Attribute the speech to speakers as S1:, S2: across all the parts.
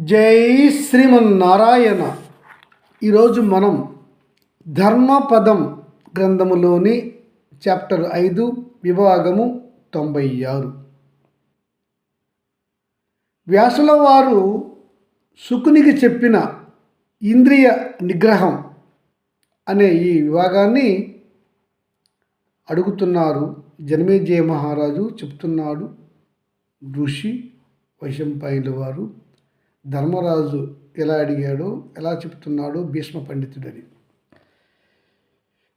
S1: జై శ్రీమన్నారాయణ. ఈరోజు మనం ధర్మపదం గ్రంథములోని చాప్టర్ ఐదు విభాగము తొంభై ఆరు వ్యాసుల వారు శుకునికి చెప్పిన ఇంద్రియ నిగ్రహం అనే ఈ విభాగాన్ని అడుగుతున్నారు జనమేజయ మహారాజు చెప్తున్నాడు ఋషి వైశంపాయుల వారు. ధర్మరాజు ఎలా అడిగాడు? ఎలా చెప్తున్నాడు? భీష్మ పండితుడని.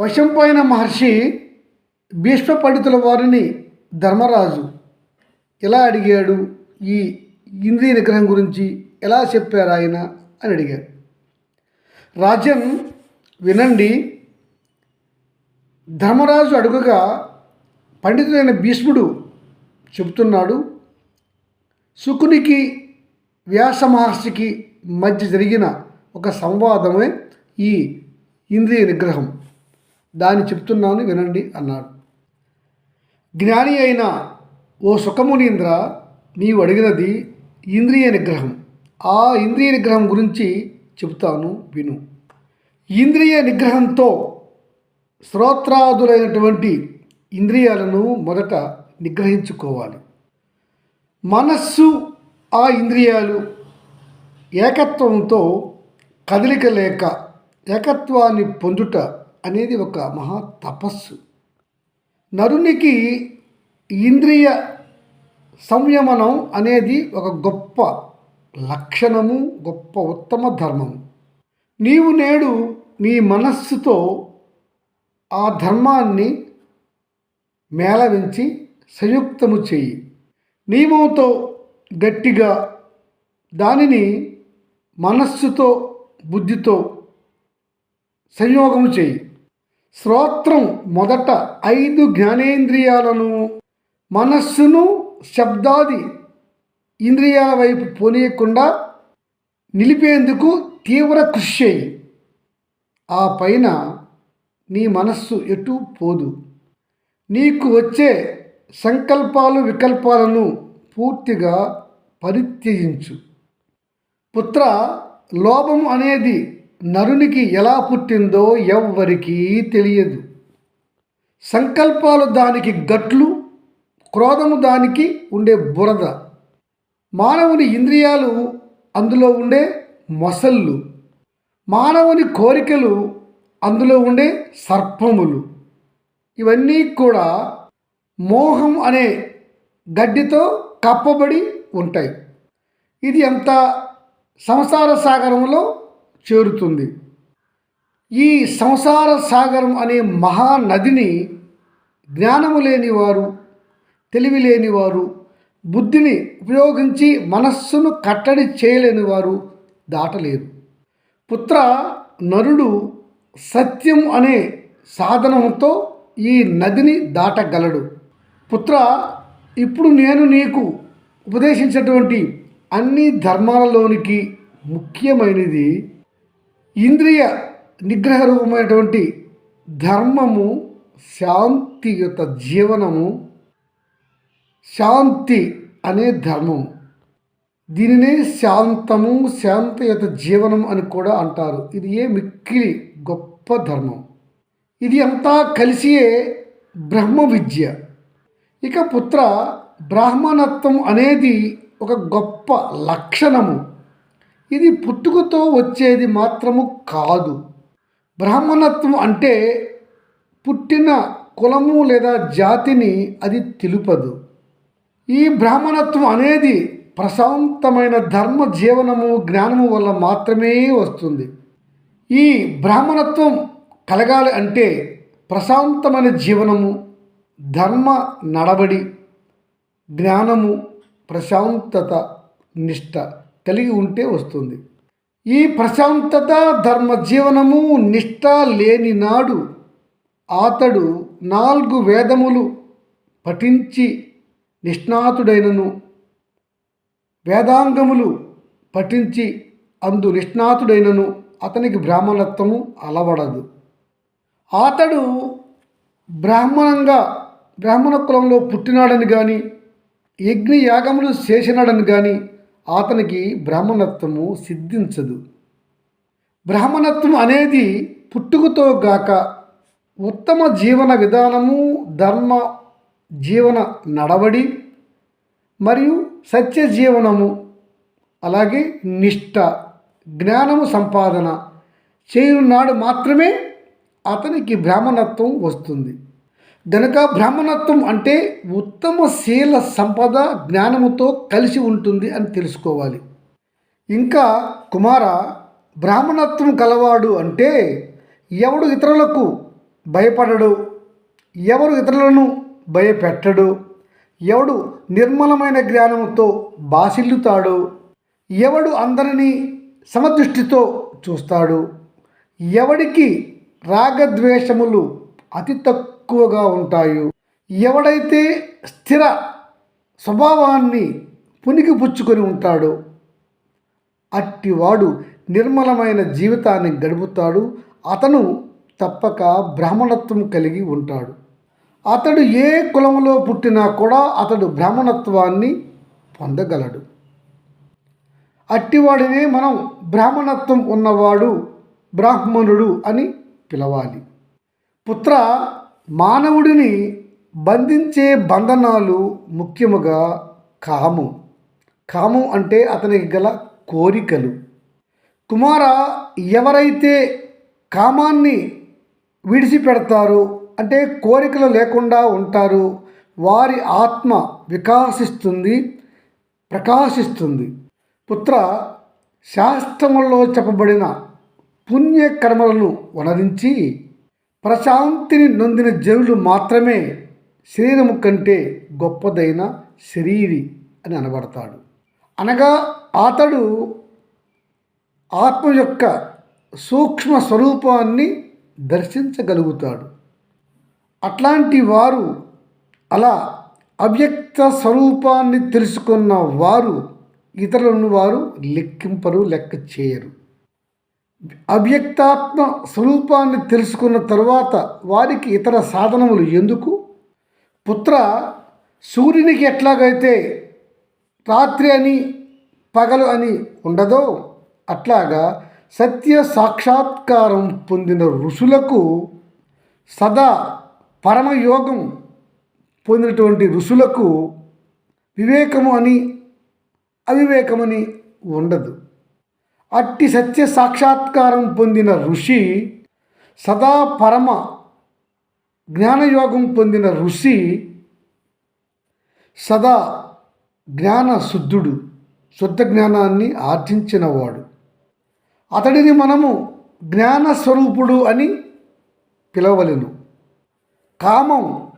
S1: వైశంపాయన మహర్షి భీష్మ పండితుల వారిని ధర్మరాజు ఎలా అడిగాడు? ఈ ఇంద్రియ నిగ్రహం గురించి ఎలా చెప్పారు ఆయన? అని అడిగాడు. రాజన్ వినండి. ధర్మరాజు అడుగగా పండితుడైన భీష్ముడు చెబుతున్నాడు శుకునికి వ్యాస మహర్షికి మధ్య జరిగిన ఒక సంవాదమే ఈ ఇంద్రియ నిగ్రహం. దాన్ని చెప్తున్నాను వినండి అన్నాడు. జ్ఞాని అయిన ఓ సుఖమునీంద్ర నీవు అడిగినది ఇంద్రియ నిగ్రహం. ఆ ఇంద్రియ నిగ్రహం గురించి చెబుతాను విను. ఇంద్రియ నిగ్రహంతో శ్రోత్రాదులైనటువంటి ఇంద్రియాలను మొదట నిగ్రహించుకోవాలి. మనస్సు ఆ ఇంద్రియాలు ఏకత్వంతో కదలిక లేక ఏకత్వాన్ని పొందుట అనేది ఒక మహా తపస్సు. నరునికి ఇంద్రియ సంయమనం అనేది ఒక గొప్ప లక్షణము గొప్ప ఉత్తమ ధర్మము. నీవు నేడు నీ మనస్సుతో ఆ ధర్మాన్ని మేళవించి సంయుక్తము చెయ్యి నియమంతో గట్టిగా దానిని మనస్సుతో బుద్ధితో సంయోగము చేయి. శ్రోత్రం మొదట ఐదు జ్ఞానేంద్రియాలను మనస్సును శబ్దాది ఇంద్రియాల వైపు పోనీయకుండా నిలిపేందుకు తీవ్ర కృషి చేయి. ఆ పైన నీ మనస్సు ఎటు పోదు. నీకు వచ్చే సంకల్పాలు వికల్పాలను పూర్తిగా పరిత్యజించు. పుత్ర లోభం అనేది నరునికి ఎలా పుట్టిందో ఎవ్వరికీ తెలియదు. సంకల్పాలు దానికి గట్లు క్రోధము దానికి ఉండే బురద. మానవుని ఇంద్రియాలు అందులో ఉండే మొసళ్ళు. మానవుని కోరికలు అందులో ఉండే సర్పములు. ఇవన్నీ కూడా మోహం అనే గడ్డితో కప్పబడి ఉంటాయి. ఇది అంత సంసార సాగరంలో చేరుతుంది. ఈ సంసార సాగరం అనే మహానదిని జ్ఞానము లేనివారు తెలివి లేనివారు బుద్ధిని ఉపయోగించి మనస్సును కట్టడి చేయలేని వారు దాటలేరు. పుత్ర నరుడు సత్యం అనే సాధనంతో ఈ నదిని దాటగలడు. పుత్ర ఇప్పుడు నేను నీకు ఉపదేశించినటువంటి అన్ని ధర్మాలలోనికి ముఖ్యమైనది ఇంద్రియ నిగ్రహ రూపమైనటువంటి ధర్మము శాంతియుత జీవనము. శాంతి అనే ధర్మం దీనినే శాంతము శాంతియుత జీవనం అని కూడా అంటారు. ఇది ఏ మిక్కిలి గొప్ప ధర్మం. ఇది అంతా కలిసియే బ్రహ్మ విద్య ఇక పుత్ర బ్రాహ్మణత్వం అనేది ఒక గొప్ప లక్షణము. ఇది పుట్టుకతో వచ్చేది మాత్రము కాదు. బ్రాహ్మణత్వం అంటే పుట్టిన కులము లేదా జాతిని అది తెలుపదు. ఈ బ్రాహ్మణత్వం అనేది ప్రశాంతమైన ధర్మ జీవనము జ్ఞానము వల్ల మాత్రమే వస్తుంది. ఈ బ్రాహ్మణత్వం కలగాలి అంటే ప్రశాంతమైన జీవనము ధర్మ నడబడి జ్ఞానము ప్రశాంతత నిష్ట కలిగి ఉంటే వస్తుంది. ఈ ప్రశాంతత ధర్మ జీవనము నిష్ట లేని నాడు అతడు నాలుగు వేదములు పఠించి నిష్ణాతుడైనను. వేదాంగములు పఠించి అందు నిష్ణాతుడైనను. అతనికి బ్రాహ్మణత్వము అలవడదు. అతడు బ్రాహ్మణంగా బ్రాహ్మణ కులంలో పుట్టినాడని కానీ యజ్ఞ యాగములు చేసినాడని కానీ అతనికి బ్రాహ్మణత్వము సిద్ధించదు. బ్రాహ్మణత్వం అనేది పుట్టుకతో గాక ఉత్తమ జీవన విధానము ధర్మ జీవన నడవడి మరియు సత్య జీవనము అలాగే నిష్ట జ్ఞానము సంపాదన చేయున్నాడు మాత్రమే అతనికి బ్రాహ్మణత్వం వస్తుంది. గనక బ్రాహ్మణత్వం అంటే ఉత్తమ శీల సంపద జ్ఞానముతో కలిసి ఉంటుంది అని తెలుసుకోవాలి. ఇంకా కుమార బ్రాహ్మణత్వం కలవాడు అంటే ఎవడు ఇతరులకు భయపడడు ఎవరు ఇతరులను భయపెట్టడు ఎవడు నిర్మలమైన జ్ఞానంతో బాసిల్లుతాడు ఎవడు అందరినీ సమదృష్టితో చూస్తాడు ఎవడికి రాగద్వేషములు అతి తక్కువగా ఉంటాయి. ఎవడైతే స్థిర స్వభావాన్ని పునికి పుచ్చుకొని ఉంటాడో అట్టివాడు నిర్మలమైన జీవితాన్ని గడుపుతాడు. అతను తప్పక బ్రాహ్మణత్వం కలిగి ఉంటాడు. అతడు ఏ కులంలో పుట్టినా కూడా అతడు బ్రాహ్మణత్వాన్ని పొందగలడు. అట్టివాడినే మనం బ్రాహ్మణత్వం ఉన్నవాడు బ్రాహ్మణుడు అని పిలవాలి. పుత్ర మానవుడిని బంధించే బంధనాలు ముఖ్యముగా కామం. కామం అంటే అతనికి గల కోరికలు. కుమార ఎవరైతే కామాన్ని విడిచిపెడతారో అంటే కోరికలు లేకుండా ఉంటారు వారి ఆత్మ వికాసిస్తుంది ప్రకాశిస్తుంది. పుత్ర శాస్త్రములో చెప్పబడిన పుణ్యకర్మలను వనరించి ప్రశాంతిని నొందిన జనులు మాత్రమే శరీరము కంటే గొప్పదైన శరీరి అని అనబడతాడు. అనగా అతడు ఆత్మ యొక్క సూక్ష్మ స్వరూపాన్ని దర్శించగలుగుతాడు. అట్లాంటి వారు అలా అవ్యక్త స్వరూపాన్ని తెలుసుకున్న వారు ఇతరులను వారు లెక్కింపరు లెక్క చేయరు అవ్యక్తాత్మ స్వరూపాన్ని తెలుసుకున్న తర్వాత వారికి ఇతర సాధనములు ఎందుకు? పుత్ర సూర్యునికి ఎట్లాగైతే రాత్రి అని పగలు అని ఉండదో అట్లాగా సత్య సాక్షాత్కారం పొందిన ఋషులకు సదా పరమయోగం పొందినటువంటి ఋషులకు వివేకము అని అవివేకమని ఉండదు. అట్టి సత్య సాక్షాత్కారం పొందిన ఋషి సదా పరమ జ్ఞానయోగం పొందిన ఋషి సదా జ్ఞాన శుద్ధుడు శుద్ధ జ్ఞానాన్ని ఆర్జించినవాడు. అతడిని మనము జ్ఞానస్వరూపుడు అని పిలవలేను కామం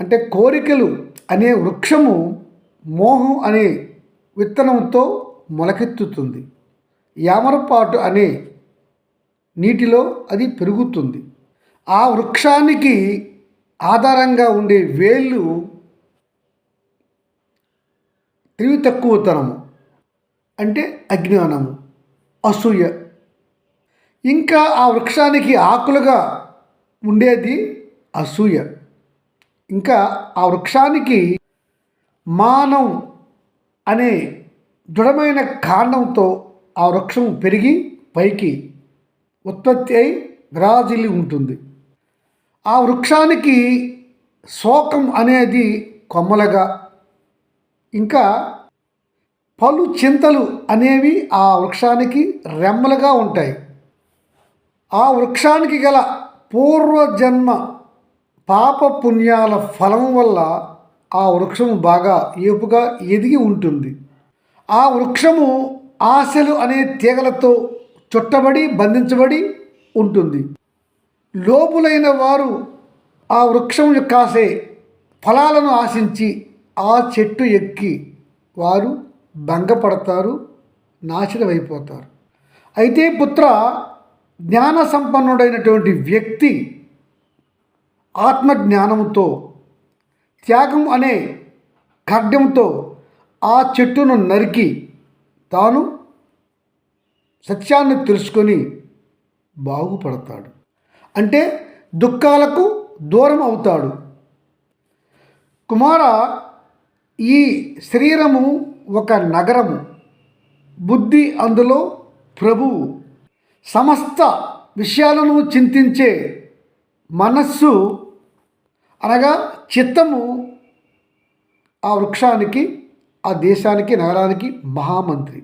S1: అంటే కోరికలు అనే వృక్షము మోహం అనే విత్తనంతో మొలకెత్తుతుంది. యామరపాటు అనే నీటిలో అది పెరుగుతుంది. ఆ వృక్షానికి ఆధారంగా ఉండే వేళ్ళు తెలివి తక్కువతనము అంటే అజ్ఞానము అసూయ. ఇంకా ఆ వృక్షానికి ఆకులుగా ఉండేది అసూయ. ఇంకా ఆ వృక్షానికి మానం అనే దృఢమైన కాండంతో ఆ వృక్షం పెరిగి పైకి ఉత్పత్తి అయి విరాజిల్లి ఉంటుంది. ఆ వృక్షానికి శోకం అనేది కొమ్మలుగా ఇంకా పలు చింతలు అనేవి ఆ వృక్షానికి రెమ్మలుగా ఉంటాయి. ఆ వృక్షానికి గల పూర్వజన్మ పాప పుణ్యాల ఫలం వల్ల ఆ వృక్షము బాగా ఏపుగా ఎదిగి ఉంటుంది. ఆ వృక్షము ఆశలు అనే తీగలతో చుట్టబడి బంధించబడి ఉంటుంది. లోపులైన వారు ఆ వృక్షం కాసే ఫలాలను ఆశించి ఆ చెట్టు ఎక్కి వారు భంగపడతారు నాశనమైపోతారు. అయితే పుత్ర జ్ఞాన సంపన్నుడైనటువంటి వ్యక్తి ఆత్మజ్ఞానంతో త్యాగం అనే ఖడ్గంతో ఆ చెట్టును నరికి తాను సత్యాన్ని తెలుసుకొని బాగుపడతాడు. అంటే దుఃఖాలకు దూరం అవుతాడు. కుమార ఈ శరీరము ఒక నగరము. బుద్ధి అందులో ప్రభువు. సమస్త విషయాలను చింతించే మనస్సు అనగా చిత్తము ఆ వృక్షానికి ఆ దేశానికి నగరానికి మహామంత్రి.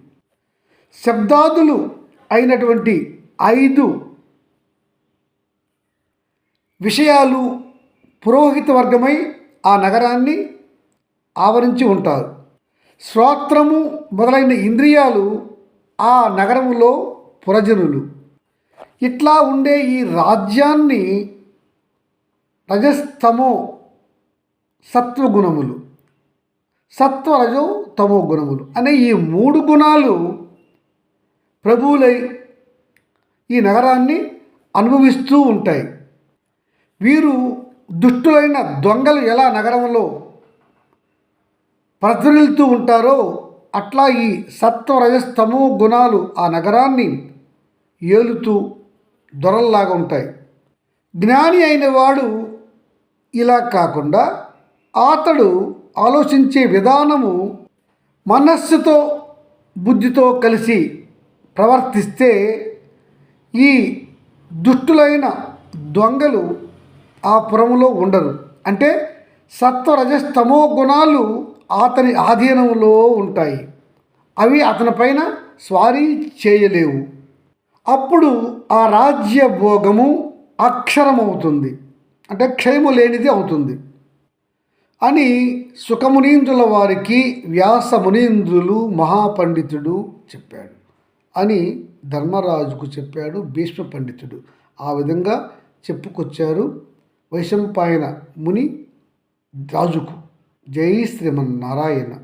S1: శబ్దాదులు అయినటువంటి ఐదు విషయాలు పురోహిత వర్గమై ఆ నగరాన్ని ఆవరించి ఉంటారు. శ్రోత్రము మొదలైన ఇంద్రియాలు ఆ నగరములో పురజనులు. ఇట్లా ఉండే ఈ రాజ్యాన్ని రజస్తమో సత్వగుణములు. సత్వరజో తమో గుణములు అనే ఈ మూడు గుణాలు ప్రభువులై ఈ నగరాన్ని అనుభవిస్తూ ఉంటాయి. వీరు దుష్టులైన దొంగలు ఎలా నగరంలో ప్రజ్వలిస్తూ ఉంటారో అట్లా ఈ సత్వరజస్తమో గుణాలు ఆ నగరాన్ని ఏలుతూ దొరల్లాగా ఉంటాయి. జ్ఞాని అయిన వాడు ఇలా కాకుండా అతడు ఆలోచించే విధానము మనస్సుతో బుద్ధితో కలిసి ప్రవర్తిస్తే ఈ దుష్టులైన దొంగలు ఆ పురములో ఉండరు. అంటే సత్వరజస్తమో గుణాలు అతని ఆధీనంలో ఉంటాయి. అవి అతనిపైన స్వారీ చేయలేవు. అప్పుడు ఆ రాజ్య భోగము అక్షరమవుతుంది. అంటే క్షయము లేనిది అవుతుంది. అని సుఖమునీంద్రుల వారికి వ్యాస మునీంద్రులు మహాపండితుడు చెప్పాడు. అని ధర్మరాజుకు చెప్పాడు భీష్మ పండితుడు. ఆ విధంగా చెప్పుకొచ్చారు వైశంపాయన ముని రాజుకు. జై శ్రీమన్నారాయణ.